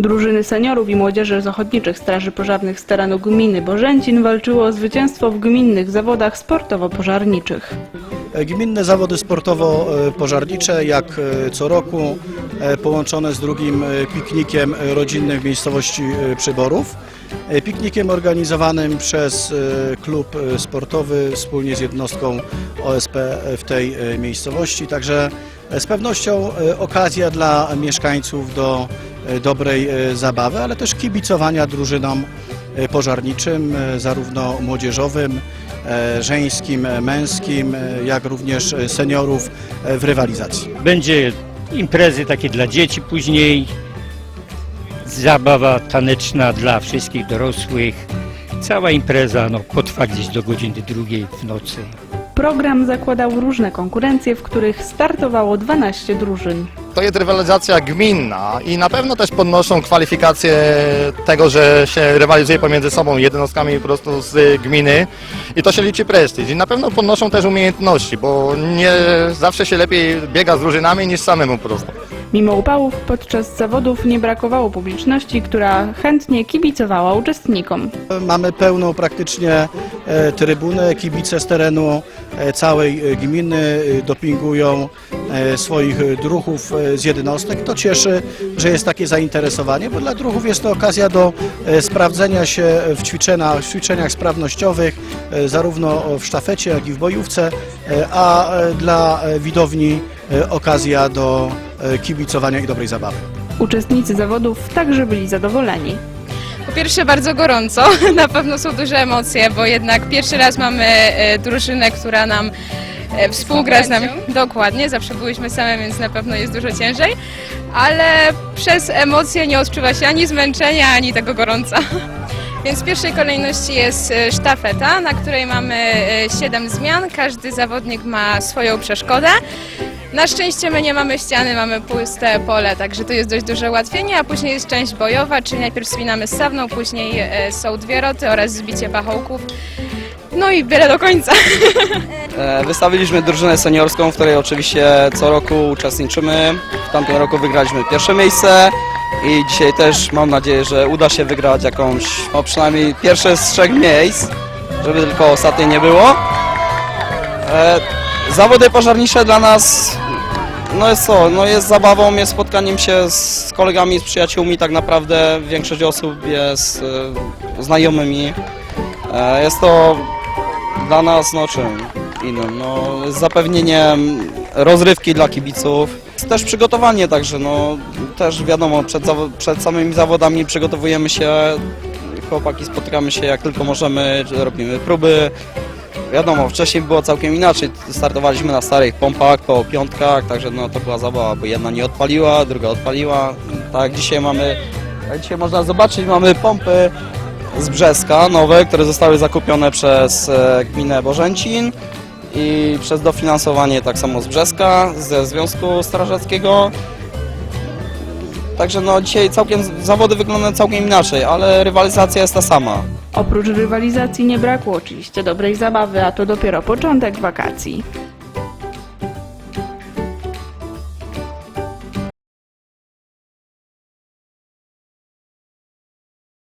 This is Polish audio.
Drużyny seniorów i młodzieży z Ochotniczych Straży Pożarnych z terenu gminy Bożęcin walczyło o zwycięstwo w gminnych zawodach sportowo-pożarniczych. Gminne zawody sportowo-pożarnicze, jak e, co roku, e, połączone z drugim e, piknikiem e, rodzinnym w miejscowości e, Przyborów. E, Piknikiem organizowanym przez e, klub e, sportowy wspólnie z jednostką OSP w tej e, miejscowości. Także e, z pewnością e, okazja dla mieszkańców do e, dobrej e, zabawy, ale też kibicowania drużynom pożarniczym, zarówno młodzieżowym, żeńskim, męskim, jak również seniorów w rywalizacji. Będzie imprezy takie dla dzieci później, zabawa taneczna dla wszystkich dorosłych. Cała impreza no, potrwa gdzieś do godziny drugiej w nocy. Program zakładał różne konkurencje, w których startowało 12 drużyn. To jest rywalizacja gminna i na pewno też podnoszą kwalifikacje tego, że się rywalizuje pomiędzy sobą jednostkami po prostu z gminy i to się liczy prestiż. I na pewno podnoszą też umiejętności, bo nie zawsze się lepiej biega z drużynami niż samemu po prostu. Mimo upałów podczas zawodów nie brakowało publiczności, która chętnie kibicowała uczestnikom. Mamy pełną praktycznie e, trybunę, kibice z terenu e, całej e, gminy dopingują swoich druhów z jednostek. To cieszy, że jest takie zainteresowanie, bo dla druhów jest to okazja do sprawdzenia się w ćwiczeniach, w ćwiczeniach sprawnościowych, zarówno w sztafecie, jak i w bojówce, a dla widowni okazja do kibicowania i dobrej zabawy. Uczestnicy zawodów także byli zadowoleni. Po pierwsze bardzo gorąco, na pewno są duże emocje, bo jednak pierwszy raz mamy e, drużynę, która nam e, współgra z nami. Dokładnie, zawsze byłyśmy same, więc na pewno jest dużo ciężej, ale przez emocje nie odczuwa się ani zmęczenia, ani tego gorąca. Więc w pierwszej kolejności jest e, sztafeta, na której mamy 7 zmian. Każdy zawodnik ma swoją przeszkodę. Na szczęście my nie mamy ściany, mamy puste pole, także to jest dość duże ułatwienie, a później jest część bojowa, czyli najpierw spinamy z sawną, później e, są dwie roty oraz zbicie pachołków. No i byle do końca. E, Wystawiliśmy drużynę seniorską, w której oczywiście co roku uczestniczymy. W tamtym roku wygraliśmy pierwsze miejsce i dzisiaj też mam nadzieję, że uda się wygrać jakąś, no przynajmniej pierwsze z trzech miejsc, żeby tylko ostatnie nie było. Zawody pożarnicze dla nas no jest co, no jest zabawą, jest spotkaniem się z kolegami, z przyjaciółmi, tak naprawdę większość osób jest e, znajomymi. E, Jest to dla nas, no czym innym, no z zapewnieniem rozrywki dla kibiców. Jest też przygotowanie, także no też wiadomo, przed, przed samymi zawodami przygotowujemy się, chłopaki spotykamy się jak tylko możemy, robimy próby. Wiadomo, wcześniej było całkiem inaczej, startowaliśmy na starych pompach, po piątkach, także no to była zabawa, bo jedna nie odpaliła, druga odpaliła. Tak dzisiaj mamy, jak dzisiaj można zobaczyć, mamy pompy z Brzeska, nowe, które zostały zakupione przez e, gminę Bożęcin i przez dofinansowanie tak samo z Brzeska, ze Związku Strażackiego. Także no dzisiaj całkiem, zawody wyglądają całkiem inaczej, ale rywalizacja jest ta sama. Oprócz rywalizacji nie brakło oczywiście dobrej zabawy, a to dopiero początek wakacji.